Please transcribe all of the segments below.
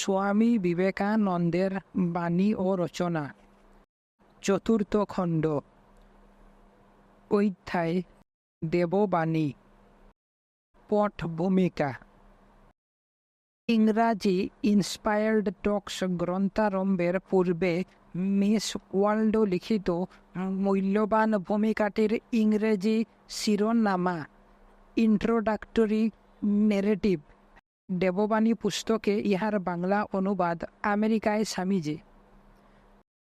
স্বামী বিবেকানন্দের বাণী ও রচনা। চতুর্থ খণ্ড। অধ্যায়। দেববাণী। পট ভূমিকা ইংরাজি ইন্সপায়ার্ড টক্স গ্রন্থারম্ভের পূর্বে মিস ওয়ার্ল্ড লিখিত মূল্যবান ভূমিকাটির ইংরেজি শিরোনামা, ইন্ট্রোডাক্টরি নেরেটিভ দেববাণী পুস্তকে ইহার বাংলা অনুবাদ আমেরিকায় স্বামীজি।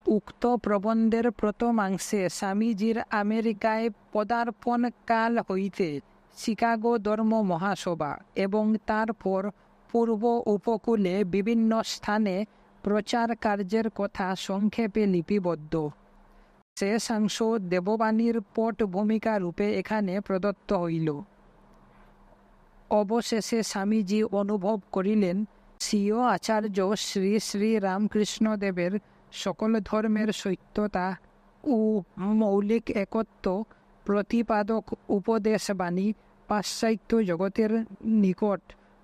উক্ত প্রবন্ধের প্রথমাংশে স্বামীজির আমেরিকায় পদার্পণ কাল হইতে শিকাগো ধর্ম মহাসভা এবং তারপর পূর্ব উপকূলে বিভিন্ন স্থানে প্রচার কার্যের কথা সংক্ষেপে লিপিবদ্ধ। শেষাংশ দেববাণীর পট ভূমিকা রূপে এখানে প্রদত্ত হইল। অবশেষে স্বামীজি অনুভব করিলেন, স্বীয় আচার্য শ্রী শ্রী রামকৃষ্ণদেবের সকল ধর্মের সত্যতা ও মৌলিক একত্ব, প্রতিপাদক উপদেশবাণী পাশ্চাত্য জগতের নিকট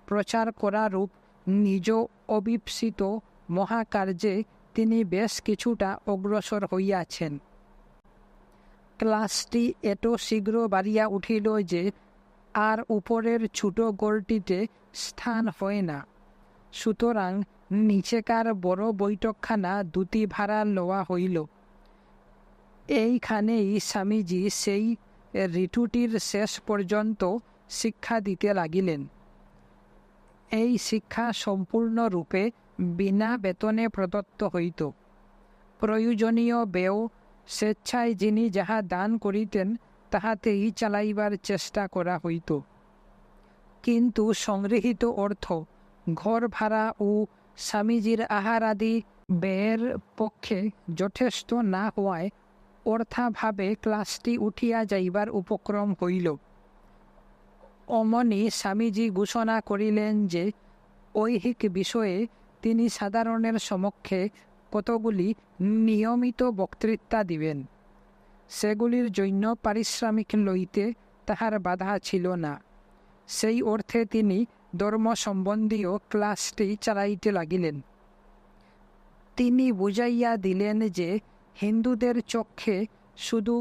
প্রচার করারূপ নিজ অবিপসিত মহাকার্যে তিনি বেশ কিছুটা অগ্রসর হইয়াছেন। ক্লাসটি এত শীঘ্র বাড়িয়া উঠিল যে আর উপরের ছোট গোলটিতে স্থান হয় না। সুতরাং নিচেকার বড় বৈঠকখানা দুটি ভাড়া লওয়া হইল। এইখানেই স্বামীজি সেই ঋতুটির শেষ পর্যন্ত শিক্ষা দিতে লাগিলেন। এই শিক্ষা সম্পূর্ণরূপে বিনা বেতনে প্রদত্ত হইত। প্রয়োজনীয় ব্যয়, স্বেচ্ছায় যিনি যাহা দান করিতেন তাহাতেই চালাইবার চেষ্টা করা হইত। কিন্তু সংগৃহীত অর্থ, ঘর ভাড়া ও স্বামীজির আহার আদি ব্যয়ের পক্ষে যথেষ্ট না হওয়ায় অর্থাভাবে ক্লাসটি উঠিয়া যাইবার উপক্রম হইল। অমনি স্বামীজি ঘোষণা করিলেন যে, ঐহিক বিষয়ে তিনি সাধারণের সমক্ষে কতগুলি নিয়মিত বক্তৃতা দিবেন। সেগুলির জন্য পারিশ্রমিক লইতে তাহার বাধা ছিল না। সেই অর্থে তিনি ধর্ম সম্বন্ধীয় ক্লাসটি চালাইতে লাগিলেন। তিনি বুঝাইয়া দিলেন যে হিন্দুদের চক্ষে শুধু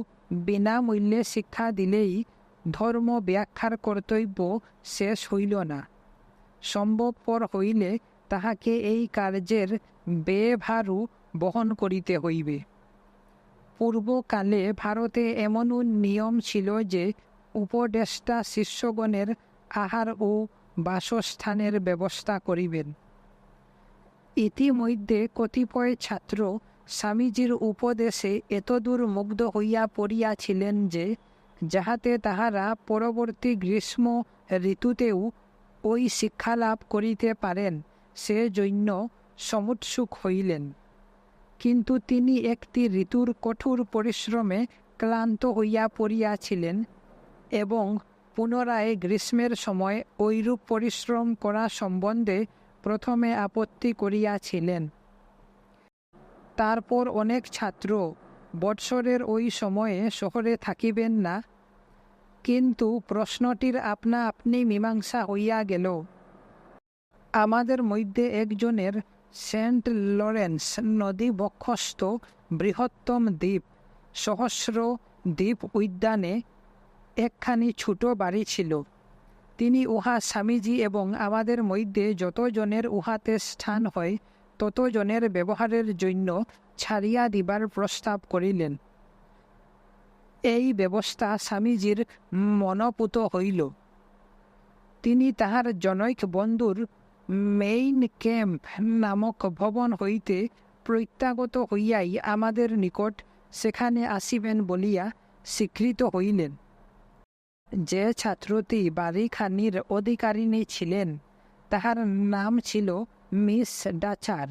বিনামূল্যে শিক্ষা দিলেই ধর্ম ব্যাখ্যার কর্তব্য শেষ হইল না। সম্ভবপর হইলে তাহাকে এই কার্যের ব্যয়ভারও বহন করিতে হইবে। পূর্বকালে ভারতে এমনও নিয়ম ছিল যে উপদেষ্টা শিষ্যগণের আহার ও বাসস্থানের ব্যবস্থা করিবেন। ইতিমধ্যে কতিপয় ছাত্র স্বামীজির উপদেশে এতদূর মুগ্ধ হইয়া পড়িয়াছিলেন যে যাহাতে তাহারা পরবর্তী গ্রীষ্ম ঋতুতেও ওই শিক্ষালাভ করিতে পারেন সে জন্য সমুৎসুক হইলেন। কিন্তু তিনি একটি ঋতুর কঠোর পরিশ্রমে ক্লান্ত হইয়া পড়িয়াছিলেন এবং পুনরায় গ্রীষ্মের সময় ঐরূপ পরিশ্রম করা সম্বন্ধে প্রথমে আপত্তি করিয়াছিলেন। তারপর অনেক ছাত্র বৎসরের ওই সময়ে শহরে থাকিবেন না। কিন্তু প্রশ্নটির আপনা আপনি মীমাংসা হইয়া গেল। আমাদের মধ্যে একজনের সেন্ট লরেন্স নদী বক্ষস্থ বৃহত্তম দ্বীপ। সহস্র দ্বীপ উদ্যানে একখানি ছোট বাড়ি ছিল। তিনি উহা স্বামীজি এবং আমাদের মধ্যে যতজনের উহাতে স্থান হয়, ততজনের ব্যবহারের জন্য ছাড়িয়া দিবার প্রস্তাব করিলেন। এই ব্যবস্থা স্বামীজির মনপুত হইল। তিনি তাহার জনৈক বন্ধুর মেইন ক্যাম্প নামক ভবন হইতে প্রত্যাগত হইয়াই আমাদের নিকট সেখানে আসিবেন বলিয়া স্বীকৃত হইলেন। যে ছাত্রটি বাড়িখানির অধিকারিণী ছিলেন, তাহার নাম ছিল মিস ডাচার।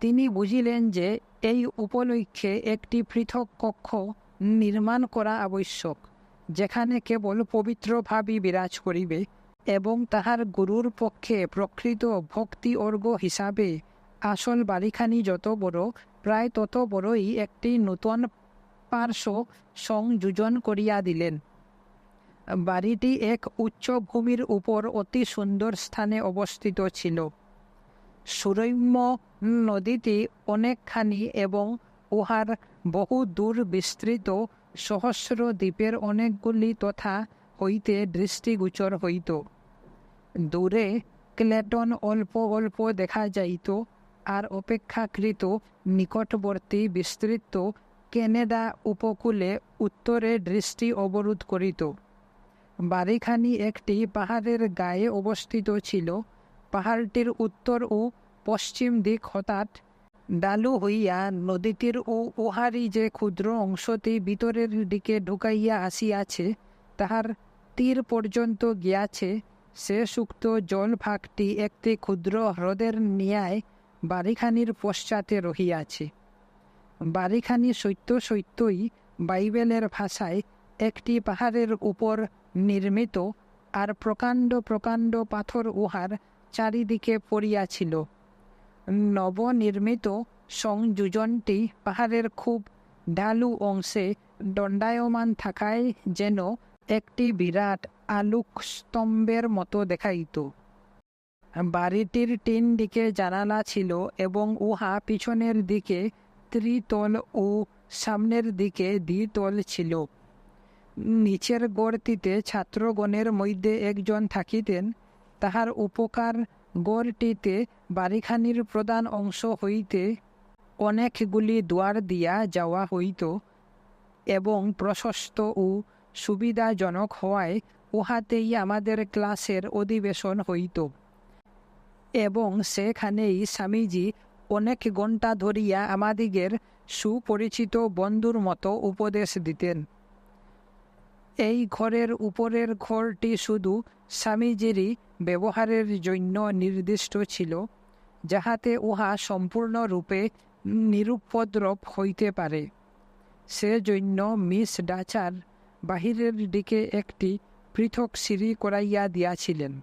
তিনি বুঝিলেন যে এই উপলক্ষে একটি পৃথক কক্ষ নির্মাণ করা আবশ্যক, যেখানে কেবল পবিত্রভাবই বিরাজ করিবে। এবং তাহার গুরুর পক্ষে প্রকৃত ভক্তি অর্ঘ হিসাবে। আসল বাড়িখানি যত বড়, প্রায় তত বড়ই একটি নূতন পার্শ্ব সংযোজন করিয়া দিলেন। বাড়িটি এক উচ্চভূমির উপর অতি সুন্দর স্থানে অবস্থিত ছিল। সুরম্য নদীটি অনেকখানি এবং উহার বহু দূর বিস্তৃত সহস্র দ্বীপের অনেকগুলি তথা হইতে দৃষ্টিগোচর হইত দূরে ক্লেটন অল্প অল্প দেখা যাইত আর অপেক্ষাকৃত নিকটবর্তী বিস্তৃত কেনেডা উপকূলে উত্তরে দৃষ্টি অবরোধ করিত বাড়িখানি একটি পাহাড়ের গায়ে অবস্থিত ছিল পাহাড়টির উত্তর ও পশ্চিম দিক হঠাৎ ডালু হইয়া নদীটির ও উহারি যে ক্ষুদ্র অংশটি ভিতরের দিকে ঢুকাইয়া আসিয়াছে তাহার তীর পর্যন্ত গিয়াছে, সে সুক্ত জল ভাগটি একটি ক্ষুদ্র হ্রদের ন্যায় বাড়িখানির পশ্চাতে রহিয়াছে। বাড়িখানি সত্য সত্যই বাইবেলের ভাষায় একটি পাহাড়ের উপর নির্মিত আর প্রকাণ্ড প্রকাণ্ড পাথর উহার চারিদিকে পড়িয়াছিল। নবনির্মিত সংযোজনটি পাহাড়ের খুব ঢালু অংশে দণ্ডায়মান থাকায় যেন একটি বিরাট আলোক স্তম্ভের মতো দেখাইত। বাড়িটির তিন দিকে জানালা ছিল এবং উহা পিছনের দিকে ত্রিতল ও সামনের দিকে দ্বিতল ছিল। নিচের গড়টিতে ছাত্রগণের মধ্যে একজন থাকিতেন। তাহার উপকার গড়টিতে বাড়িখানির প্রধান অংশ হইতে অনেকগুলি দুয়ার দিয়া যাওয়া হইত এবং প্রশস্ত ও সুবিধাজনক হওয়ায় উহাতেই আমাদের ক্লাসের অধিবেশন হইত। এবং সেখানেই স্বামীজি অনেক ঘণ্টা ধরিয়া আমাদিগের সুপরিচিত বন্ধুর মতো উপদেশ দিতেন। এই ঘরের উপরের ঘরটি শুধু স্বামীজিরই ব্যবহারের জন্য নির্দিষ্ট ছিল, যাহাতে উহা সম্পূর্ণরূপে নিরুপদ্রব হইতে পারে। সেজন্য মিস ডাচার বাহিরের দিকে একটি পৃথক সিঁড়ি করাইয়া দিয়াছিলেন।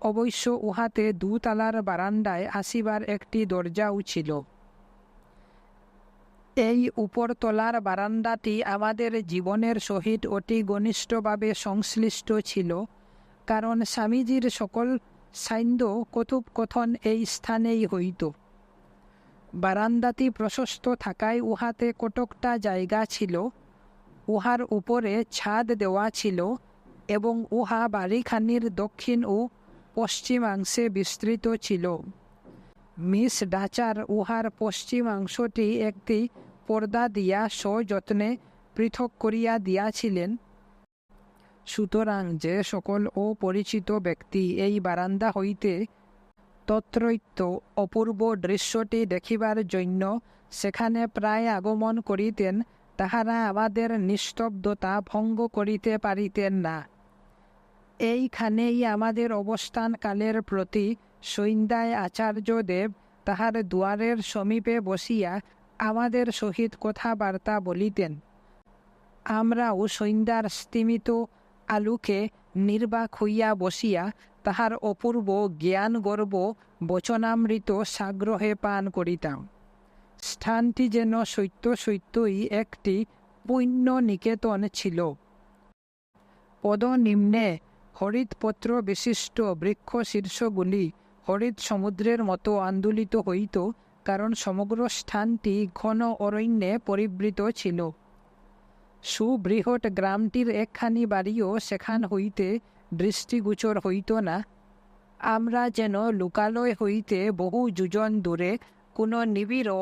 অবশ্য উহাতে দুতলার বারান্দায় আসিবার একটি দরজাও ছিল। এই উপরতলার বারান্দাটি আমাদের জীবনের সহিত অতি ঘনিষ্ঠভাবে সংশ্লিষ্ট ছিল, কারণ স্বামীজির সকল সান্ধ্য কথোপকথন এই স্থানেই হইত। বারান্দাটি প্রশস্ত থাকায় উহাতে কটকটা জায়গা ছিল উহার উপরে ছাদ দেওয়া ছিল এবং উহা বাড়িখানির দক্ষিণ ও পশ্চিমাংশে বিস্তৃত ছিল। মিস ডাচার উহার পশ্চিমাংশটি একটি পর্দা দিয়া সযত্নে পৃথক করিয়া দিয়াছিলেন। সুতরাং যে সকল অপরিচিত ব্যক্তি এই বারান্দা হইতে তত্রৈত্য অপূর্ব দৃশ্যটি দেখিবার জন্য সেখানে প্রায় আগমন করিতেন তাহারা আমাদের নিস্তব্ধতা ভঙ্গ করিতে পারিতেন না। এইখানেই আমাদের অবস্থানকালের প্রতি সন্ধ্যায় আচার্যদেব তাহার দুয়ারের সমীপে বসিয়া আমাদের সহিত কথাবার্তা বলিতেন। আমরাও সন্ধ্যার স্তিমিত আলুকে নির্বাক হইয়া বসিয়া তাহার অপূর্ব জ্ঞান গর্ব বচনামৃত সাগ্রহে পান করিতাম। স্থানটি যেন সত্য সত্যই একটি পুণ্য নিকেতন ছিল। পদনিম্নে হরিৎপত্র বিশিষ্ট বৃক্ষ শীর্ষগুলি হরিৎ সমুদ্রের মতো আন্দোলিত হইত, কারণ সমগ্র স্থানটি ঘন অরণ্যে পরিবৃত ছিল। সুবৃহৎ গ্রামটির একখানি বাড়িও সেখান হইতে দৃষ্টিগোচর হইত না। আমরা যেন লোকালয় হইতে বহু যোজন দূরে কোনো নিবিড়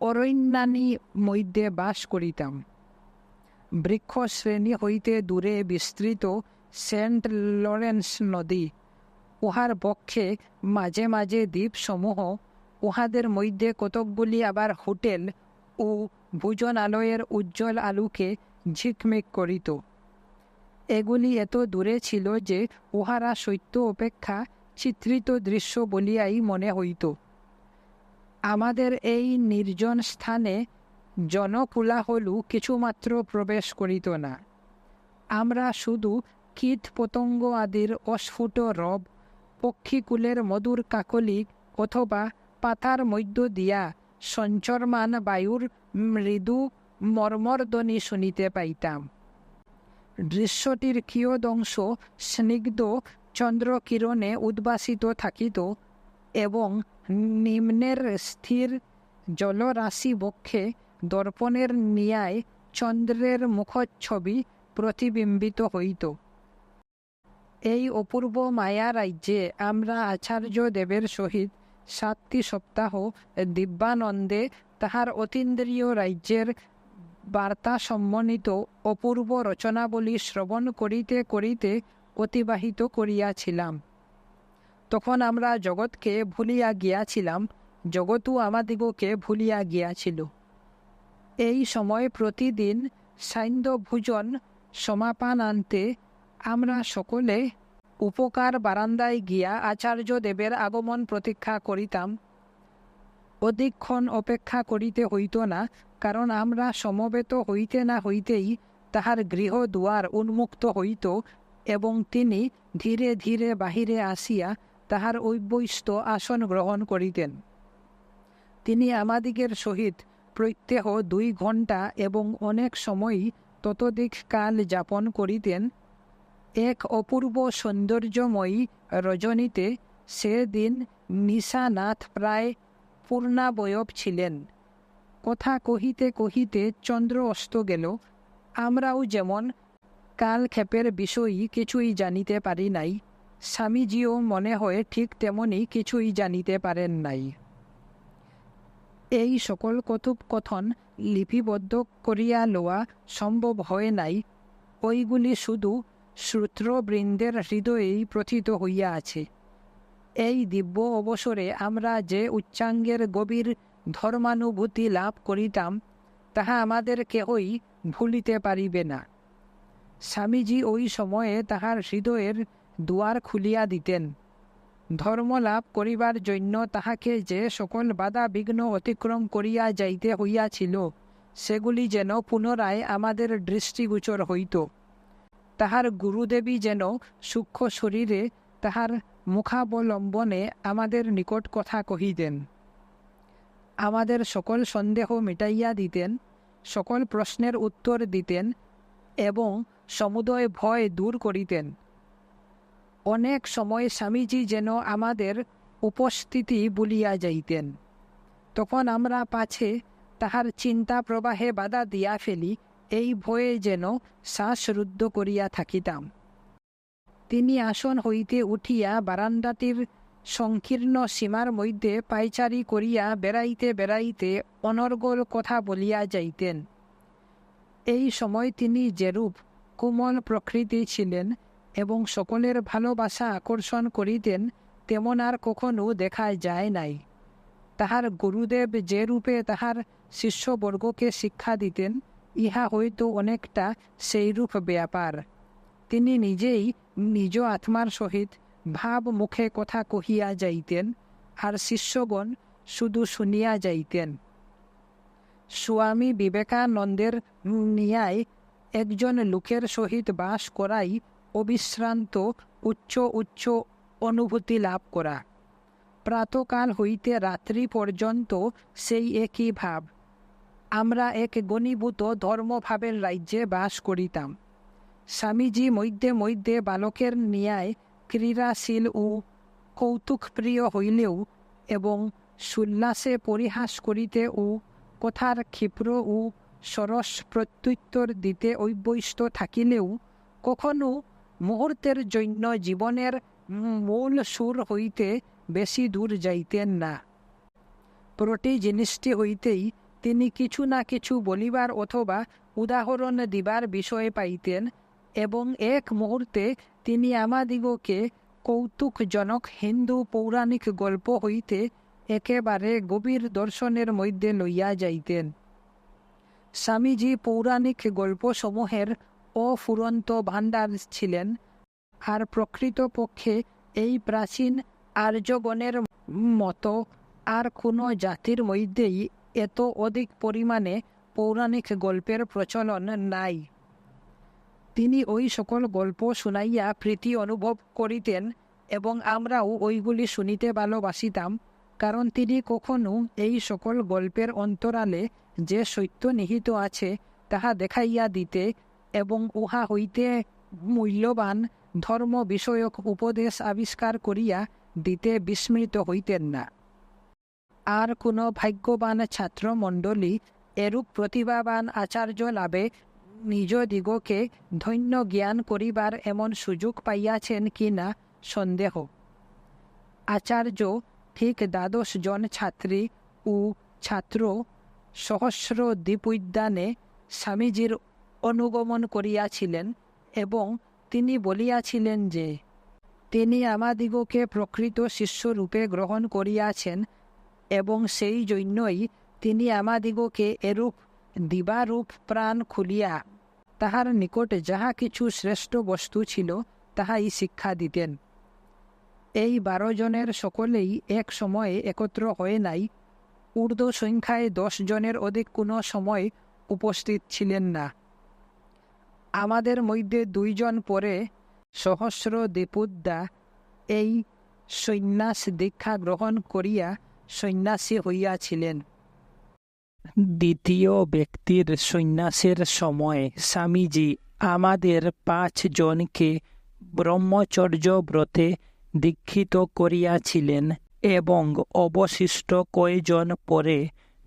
অরণ্যানী মধ্যে বাস করিতাম। বৃক্ষ শ্রেণি হইতে দূরে বিস্তৃত সেন্ট লরেন্স নদী, উহার পক্ষে মাঝে মাঝে দ্বীপসমূহ, উহাদের মধ্যে কতকগুলি আবার হোটেল ও ভোজন ভোজনালয়ের উজ্জ্বল আলোকে ঝিকমিক করিত। এগুলি এত দূরে ছিল যে উহারা সত্য অপেক্ষা চিত্রিত দৃশ্য বলিয়াই মনে হইত। আমাদের এই নির্জন স্থানে জনকুলাহলু কিছুমাত্র প্রবেশ করিত না। আমরা শুধু কীট পতঙ্গ আদির অস্ফুট রব, পক্ষীকুলের মধুর কাকলি অথবা পাতার মধ্য দিয়া সঞ্চরমান বায়ুর মৃদু মর্মর্দনী শুনিতে পাইতাম। দৃশ্যটির কিয়দংশ স্নিগ্ধ চন্দ্রকিরণে উদ্ভাসিত থাকিত এবং নিম্নের স্থির জলরাশি বক্ষে দর্পণের ন্যায় চন্দ্রের মুখচ্ছবি প্রতিবিম্বিত হইত। এই অপূর্ব মায়া রাজ্যে আমরা আচার্য দেবের সহিত সাতটি সপ্তাহ দিব্যানন্দে তাহার অতীন্দ্রিয় রাজ্যের বার্তা সম্বন্ধিত অপূর্ব রচনাবলী শ্রবণ করিতে করিতে অতিবাহিত করিয়াছিলাম। তখন আমরা জগৎকে ভুলিয়া গিয়াছিলাম, জগৎও আমাদিগকে ভুলিয়া গিয়াছিল। এই সময় প্রতিদিন সান্ধ্য ভোজন সমাপান আনতে আমরা সকলে উপকার বারান্দায় গিয়া আচার্য দেবের আগমন প্রতীক্ষা করিতাম। অধিকক্ষণ অপেক্ষা করিতে হইত না, কারণ আমরা সমবেত হইতে না হইতেই তাহার গৃহ দুয়ার উন্মুক্ত হইত এবং তিনি ধীরে ধীরে বাহিরে আসিয়া তাহার ঐবৈস্ত আসন গ্রহণ করিতেন। তিনি আমাদিগের সহিত প্রত্যহ দুই ঘণ্টা এবং অনেক সময়ই ততোধিক কাল যাপন করিতেন। এক অপূর্ব সৌন্দর্যময়ী রজনীতে সেদিন নিশানাথ প্রায় পূর্ণাবয়ব ছিলেন। কথা কহিতে কহিতে চন্দ্র অস্ত গেল। আমরাও যেমন কালক্ষেপের বিষয়ই কিছুই জানিতে পারি নাই। স্বামীজিও মনে হয় ঠিক তেমনি কিছুই জানিতে পারেন নাই। এই সকল কথোপকথন লিপিবদ্ধ করিয়া লওয়া সম্ভব হয় নাই, ওইগুলি শুধু শ্রুত্রবৃন্দের হৃদয়েই প্রথিত হইয়া আছে। এই দিব্য অবসরে আমরা যে উচ্চাঙ্গের গভীর ধর্মানুভূতি লাভ করিতাম, তাহা আমাদের কেহই ভুলিতে পারিবে না। স্বামীজি ওই সময়ে তাহার হৃদয়ের দুয়ার খুলিয়া দিতেন। ধর্ম লাভ করিবার জন্য তাহাকে যে সকল বাধা বিঘ্ন অতিক্রম করিয়া যাইতে হইয়াছিল, সেগুলি যেন পুনরায় আমাদের দৃষ্টিগোচর হইত। তাহার গুরুদেবী যেন সূক্ষ্ম শরীরে তাহার মুখাবলম্বনে আমাদের নিকট কথা কহিতেন। আমাদের সকল সন্দেহ মিটাইয়া দিতেন, সকল প্রশ্নের উত্তর দিতেন এবং সমুদয় ভয় দূর করিতেন। অনেক সময় স্বামীজি যেন আমাদের উপস্থিতি বলিয়া যাইতেন। তখন আমরা পাছে তাহার চিন্তা প্রবাহে বাধা দিয়া ফেলি, এই ভয়ে যেন শ্বাসরুদ্ধ করিয়া থাকিতাম। তিনি আসন হইতে উঠিয়া বারান্দাটির সংকীর্ণ সীমার মধ্যে পাইচারি করিয়া বেড়াইতে বেড়াইতে অনর্গল কথা বলিয়া যাইতেন। এই সময় তিনি যেরূপ কোমল প্রকৃতি ছিলেন এবং সকলের ভালোবাসা আকর্ষণ করিতেন, তেমন আর কখনো দেখা যায় নাই। তাহার গুরুদেব যে রূপে তাহার শিষ্যবর্গকে শিক্ষা দিতেন, ইহা হয়তো অনেকটা সেইরূপ ব্যাপার। তিনি নিজেই নিজ আত্মার সহিত ভাব মুখে কথা কহিয়া যাইতেন, আর শিষ্যগণ শুধু শুনিয়া যাইতেন। স্বামী বিবেকানন্দের নিয়ায় একজন লোকের সহিত বাস করাই অবিশ্রান্ত উচ্চ উচ্চ অনুভূতি লাভ করা। প্রাতকাল হইতে রাত্রি পর্যন্ত সেই একই ভাব। আমরা এক গণীভূত ধর্মভাবের রাজ্যে বাস করিতাম। স্বামীজি মধ্যে মধ্যে বালকের ন্যায় ক্রীড়াশীল ও কৌতুকপ্রিয় হইলেও এবং সুল্লাসে পরিহাস করিতে ও কথার ক্ষিপ্র ও সরস প্রত্যুত্তর দিতে অভ্যস্ত থাকিলেও কখনো মুহূর্তের জন্য জীবনের মূল সুর হইতে বেশি দূর যাইতেন না। প্রতি জিনিসটি হইতেই তিনি কিছু না কিছু বলিবার অথবা উদাহরণ দিবার বিষয় পাইতেন এবং এক মুহূর্তে তিনি আমাদিগকে কৌতুকজনক হিন্দু পৌরাণিক গল্প হইতে একেবারে গভীর দর্শনের মধ্যে লইয়া যাইতেন। স্বামীজি পৌরাণিক গল্পসমূহের অফুরন্ত ভাণ্ডার ছিলেন, আর প্রকৃতপক্ষে এই প্রাচীন আর্যগণের মতো আর কোনো জাতির মধ্যেই এত অধিক পরিমাণে পৌরাণিক গল্পের প্রচলন নাই। তিনি ওই সকল গল্প শুনাইয়া প্রীতি অনুভব করিতেন এবং আমরাও ওইগুলি শুনিতে ভালোবাসিতাম, কারণ তিনি কখনো এই সকল গল্পের অন্তরালে যে সত্য নিহিত আছে, তাহা দেখাইয়া দিতে এবং উহা হইতে মূল্যবান ধর্ম বিষয়ক উপদেশ আবিষ্কার করিয়া দিতে বিস্মৃত হইতেন না। আর কোনো ভাগ্যবান ছাত্রমণ্ডলী এরূপ প্রতিভাবান আচার্য লাভে নিজ দিগকে ধন্য জ্ঞান করিবার এমন সুযোগ পাইয়াছেন কি না সন্দেহ। আচার্য, ঠিক দ্বাদশ জন ছাত্রী ও ছাত্র সহস্র দ্বীপ-উদ্যানে স্বামীজির অনুগমন করিয়াছিলেন এবং তিনি বলিয়াছিলেন যে, তিনি আমাদিগকে প্রকৃত শিষ্যরূপে গ্রহণ করিয়াছেন এবং সেই জন্যই তিনি আমাদিগকে এরূপ দিবারূপ প্রাণ খুলিয়া তাহার নিকট যাহা কিছু শ্রেষ্ঠ বস্তু ছিল তাহাই শিক্ষা দিতেন। এই বারো জনের সকলেই এক সময়ে একত্র হয়ে নাই, ঊর্ধ্ব সংখ্যায় দশ জনের অধিক কোনো সময় উপস্থিত ছিলেন না। আমাদের মধ্যে দুইজন পরে সহস্র দীপুদ্দা এই সন্ন্যাস দীক্ষা গ্রহণ করিয়া সন্ন্যাসী হইয়াছিলেন। দ্বিতীয় ব্যক্তির সন্ন্যাসের সময় স্বামীজি আমাদের পাঁচ জনকে ব্রহ্মচর্য ব্রতে দীক্ষিত করিয়াছিলেন এবং অবশিষ্ট কয়জন পরে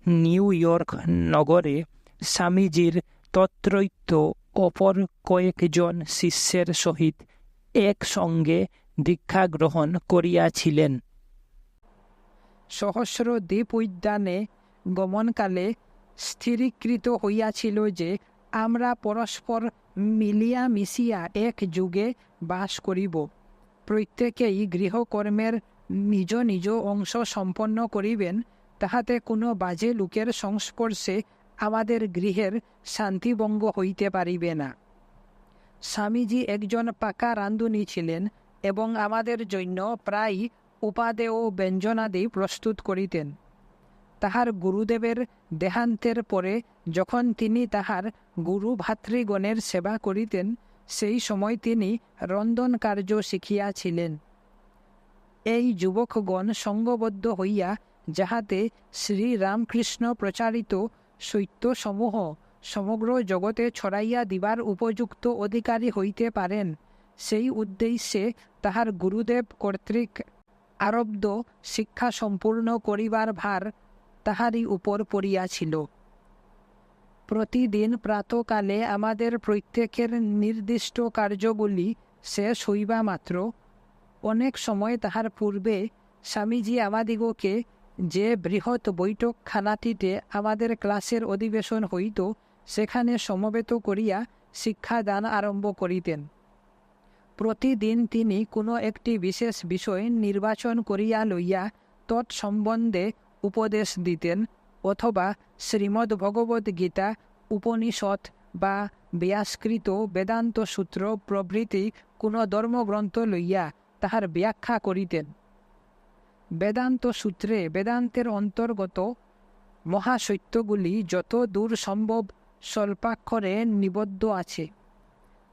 নিউ ইয়র্ক নগরে স্বামীজির তত্রৈত্য অপর কয়েকজন শিষ্যের সহিত একসঙ্গে দীক্ষা গ্রহণ করিয়াছিলেন। সহস্র দ্বীপ উদ্যানে গমনকালে স্থিরীকৃত হইয়াছিল যে, আমরা পরস্পর মিলিয়া মিশিয়া এক যুগে বাস করিব। প্রত্যেকেই গৃহকর্মের নিজ নিজ অংশ সম্পন্ন করিবেন, তাহাতে কোনো বাজে লোকের সংস্পর্শে আমাদের গৃহের শান্তিভঙ্গ হইতে পারিবে না। স্বামীজি একজন পাকা রান্ধুনি ছিলেন এবং আমাদের জন্য প্রায় উপাদেয় ব্যঞ্জনাদি প্রস্তুত করিতেন। তাহার গুরুদেবের দেহান্তের পরে যখন তিনি তাহার গুরু ভাতৃগণের সেবা করিতেন, সেই সময় তিনি রন্ধন কার্য শিখিয়াছিলেন। এই যুবকগণ সঙ্গবদ্ধ হইয়া যাহাতে শ্রীরামকৃষ্ণ প্রচারিত সত্যসমূহ সমগ্র জগতে ছড়াইয়া দিবার উপযুক্ত অধিকারী হইতে পারেন সেই উদ্দেশ্যে তাহার গুরুদেব কর্তৃক আরব্ধ শিক্ষা সম্পূর্ণ করিবার ভার তাহারই উপর পড়িয়াছিল প্রতিদিন প্রাতকালে আমাদের প্রত্যেকের নির্দিষ্ট কার্যগুলি শেষ হইবা মাত্র। অনেক সময় তাহার পূর্বে স্বামীজি আমাদিগকে যে বৃহৎ বৈঠকখানাটিতে আমাদের ক্লাসের অধিবেশন হইত, সেখানে সমবেত করিয়া শিক্ষাদান আরম্ভ করিতেন। প্রতিদিন তিনি কোনো একটি বিশেষ বিষয় নির্বাচন করিয়া লইয়া তৎসম্বন্ধে উপদেশ দিতেন, অথবা শ্রীমদ্ ভগবদ্ গীতা উপনিষদ বা ব্যাসকৃত বেদান্ত সূত্র প্রভৃতি কোনো ধর্মগ্রন্থ লইয়া তাহার ব্যাখ্যা করিতেন। বেদান্ত সূত্রে বেদান্তের অন্তর্গত মহাসত্যগুলি যত দূর সম্ভব স্বল্পাক্ষরে নিবদ্ধ আছে।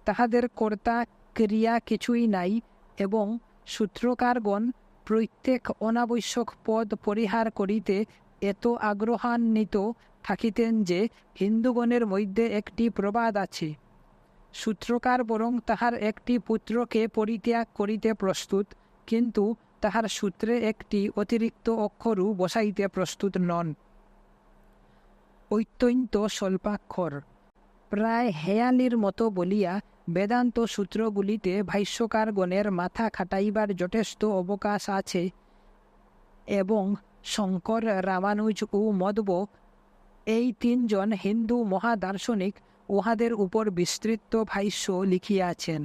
তাহাদের কর্তা ক্রিয়া কিছুই নাই এবং সূত্রকারগণ প্রত্যেক অনাবশ্যক পদ পরিহার করিতে এত আগ্রহান্বিত থাকিতেন যে হিন্দুগণের মধ্যে একটি প্রবাদ আছে। সূত্রকার বরং তাহার একটি পুত্রকে পরিত্যাগ করিতে প্রস্তুত, কিন্তু তাহার সূত্রে একটি অতিরিক্ত অক্ষরও বসাইতে প্রস্তুত নন। অত্যন্ত স্বল্পাক্ষর, প্রায় হেয়ালির মতো বলিয়া বেদান্ত সূত্রগুলিতে ভাষ্যকারগণের মাথা খাটাইবার যথেষ্ট অবকাশ আছে এবং শঙ্কর, রামানুজ ও মদব এই তিনজন হিন্দু মহাদার্শনিক উহাদের উপর বিস্তৃত ভাষ্য লিখিয়াছেন।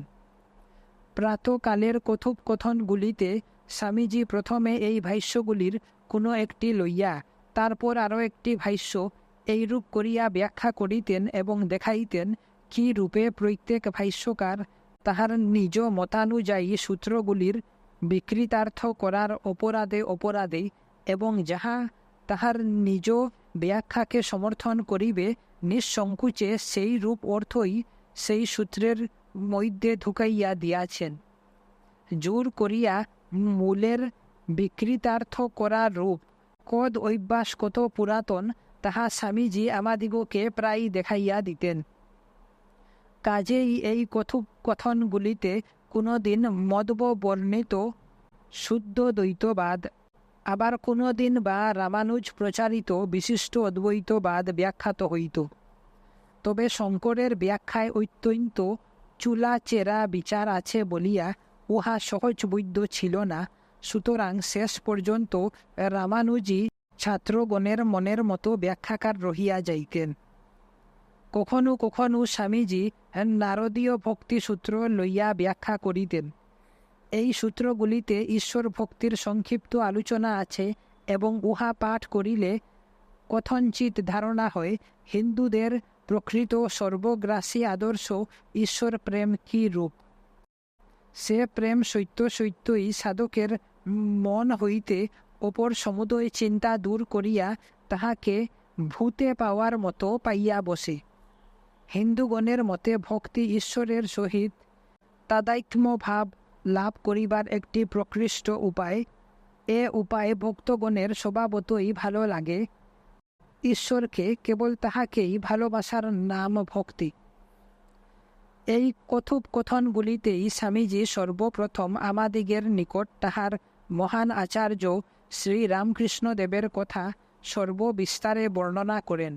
প্রাতকালের কথোপকথনগুলিতে স্বামীজি প্রথমে এই ভাষ্যগুলির কোনো একটি লইয়া, তারপর আরও একটি ভাষ্য এইরূপ করিয়া ব্যাখ্যা করিতেন এবং দেখাইতেন কি রূপে প্রত্যেক ভাষ্যকার তাহার নিজ মতানুযায়ী সূত্রগুলির বিকৃতার্থ করার অপরাধে অপরাধে এবং যাহা তাহার নিজ ব্যাখ্যাকে সমর্থন করিবে নিঃসংকুচে সেই রূপ অর্থই সেই সূত্রের মধ্যে ঢুকাইয়া দিয়াছেন। জোর করিয়া মূলের বিকৃতার্থ করার রূপ। কদ অভ্যাস কত পুরাতন, তাহা স্বামীজি আমাদিগকে প্রায় দেখাইয়া দিতেন। কাজেই এই কথোপকথনগুলিতে কোনোদিন মদব বর্ণিত শুদ্ধ দ্বৈতবাদ, আবার কোনো দিন বা রামানুজ প্রচারিত বিশিষ্ট অদ্বৈতবাদ ব্যাখ্যাত হইত। তবে শঙ্করের ব্যাখ্যায় অত্যন্ত চুলাচেরা বিচার আছে বলিয়া উহা সহজ বৈধ ছিল না। সুতরাং শেষ পর্যন্ত রামানুজি ছাত্রগণের মনের মতো ব্যাখ্যাকার রহিয়া যাইতেন। কখনো কখনো স্বামীজি নারদীয় ভক্তিসূত্র লইয়া ব্যাখ্যা করিতেন। এই সূত্রগুলিতে ঈশ্বর ভক্তির সংক্ষিপ্ত আলোচনা আছে এবং উহা পাঠ করিলে কথঞ্চিত ধারণা হয়, হিন্দুদের প্রকৃত সর্বগ্রাসী আদর্শ ঈশ্বর প্রেম কি রূপ? সে প্রেম সত্য সত্যই সাধকের মন হইতে অপর সমুদয় চিন্তা দূর করিয়া তাহাকে ভূতে পাওয়ার মতো পাইয়া বসে। হিন্দুগণের মতে ভক্তি ঈশ্বরের সহিত তাদাইক্ষ্ম ভাব লাভ করিবার একটি প্রকৃষ্ট উপায়। এ উপায় ভক্তগণের স্বভাবতই ভালো লাগে। ঈশ্বরকে কেবল তাহাকেই ভালোবাসার নাম ভক্তি। এই কথোপকথনগুলিতেই স্বামীজি সর্বপ্রথম আমাদিগের নিকট তাহার মহান আচার্য শ্রী রামকৃষ্ণদেবের কথা সর্ববিস্তারে বর্ণনা করেন।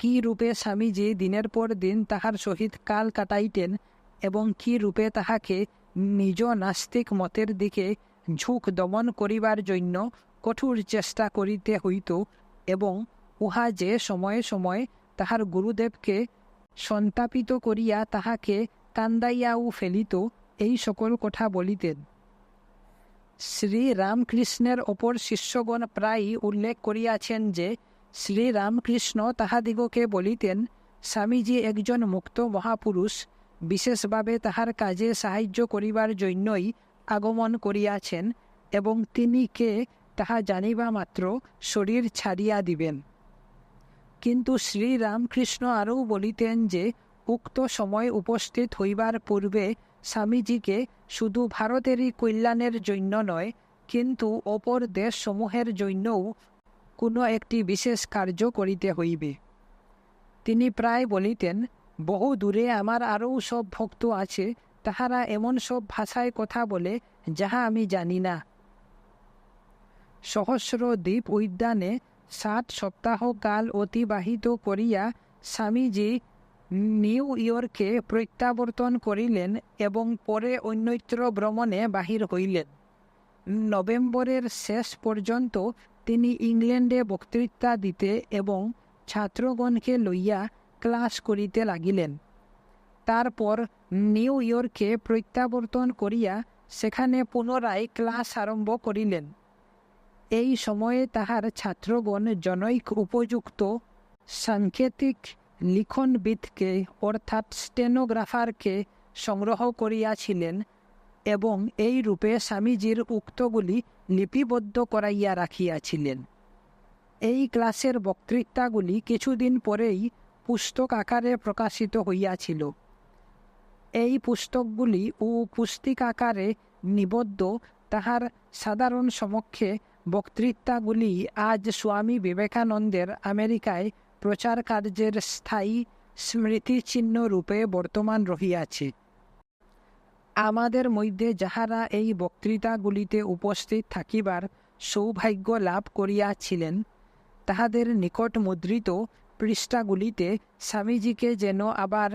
কি রূপে স্বামীজি দিনের পর দিন তাহার সহিত কাল কাটাইতেন এবং কি রূপে তাহাকে নিজ নাস্তিক মতের দিকে ঝুঁক দমন করিবার জন্য কঠোর চেষ্টা করিতে হইত এবং উহা যে সময়ে সময়ে তাহার গুরুদেবকে সন্তাপিত করিয়া তাহাকে কান্দাইয়াও ফেলিত, এই সকল কথা বলিতেন। শ্রী রামকৃষ্ণের অপর শিষ্যগণ প্রায়ই উল্লেখ করিয়াছেন যে শ্রী রামকৃষ্ণ তাহাদিগকে বলিতেন, স্বামীজি একজন মুক্ত মহাপুরুষ, বিশেষভাবে তাহার কাজে সাহায্য করিবার জন্যই আগমন করিয়াছেন এবং তিনি কে তাহা জানিবা মাত্র শরীর ছাড়িয়া দিবেন। কিন্তু শ্রীরামকৃষ্ণ আরও বলিতেন যে, উক্ত সময় উপস্থিত হইবার পূর্বে স্বামীজিকে শুধু ভারতেরই কল্যাণের জন্য নয়, কিন্তু অপর দেশসমূহের জন্যও কোনো একটি বিশেষ কার্য করিতে হইবে। তিনি প্রায় বলিতেন, বহু দূরে আমার আরও সব ভক্ত আছে, তাহারা এমন সব ভাষায় কথা বলে, যাহা আমি জানি না। সহস্র দ্বীপ উদ্যানে সাত সপ্তাহ কাল অতিবাহিত করিয়া স্বামীজি নিউ ইয়র্কে প্রত্যাবর্তন করিলেন এবং পরে অন্যত্র ভ্রমণে বাহির হইলেন। নভেম্বরের শেষ পর্যন্ত তিনি ইংল্যান্ডে বক্তৃতা দিতে এবং ছাত্রগণকে লইয়া ক্লাস করিতে লাগিলেন। তারপর নিউ ইয়র্কে প্রত্যাবর্তন করিয়া সেখানে পুনরায় ক্লাস আরম্ভ করিলেন। এই সময়ে তাহার ছাত্রগণ জনৈক উপযুক্ত সাংকেতিক লিখনবিদকে, অর্থাৎ স্টেনোগ্রাফারকে, সংগ্রহ করিয়াছিলেন এবং এই রূপে স্বামীজির উক্তগুলি লিপিবদ্ধ করাইয়া রাখিয়াছিলেন। এই ক্লাসের বক্তৃতাগুলি কিছুদিন পরেই পুস্তক আকারে প্রকাশিত হইয়াছিল। এই পুস্তকগুলি ও পুস্তিকাকারে নিবদ্ধ তাহার সাধারণ সমক্ষে বক্তৃতাগুলি আজ স্বামী বিবেকানন্দের আমেরিকায় প্রচার কার্যের স্থায়ী স্মৃতিচিহ্ন রূপে বর্তমান রহিয়াছে। আমাদের মধ্যে যাহারা এই বক্তৃতাগুলিতে উপস্থিত থাকিবার সৌভাগ্য লাভ করিয়াছিলেন, তাহাদের নিকট মুদ্রিত পৃষ্ঠাগুলিতে স্বামীজিকে যেন আবার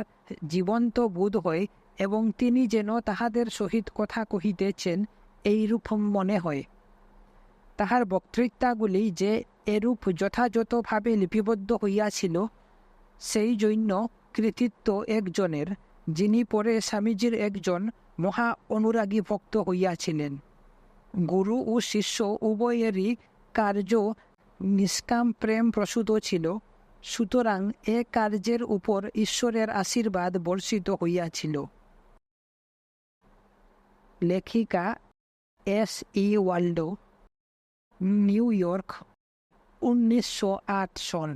জীবন্ত বোধ হয় এবং তিনি যেন তাহাদের সহিত কথা কহিতেছেন, এইরূপ মনে হয়। তাহার বক্তৃতাগুলি যে এরূপ যথাযথভাবে লিপিবদ্ধ হইয়াছিল সেই জন্য কৃতিত্ব একজনের, যিনি পরে স্বামীজির একজন মহা অনুরাগী ভক্ত হইয়াছিলেন। গুরু ও শিষ্য উভয়েরই কার্য নিষ্কাম প্রেম প্রসূত ছিল, সুতরাং এ কার্যের উপর ঈশ্বরের আশীর্বাদ বর্ষিত হইয়াছিল। লেখিকা S E Waldo New York উনিশশো আট সন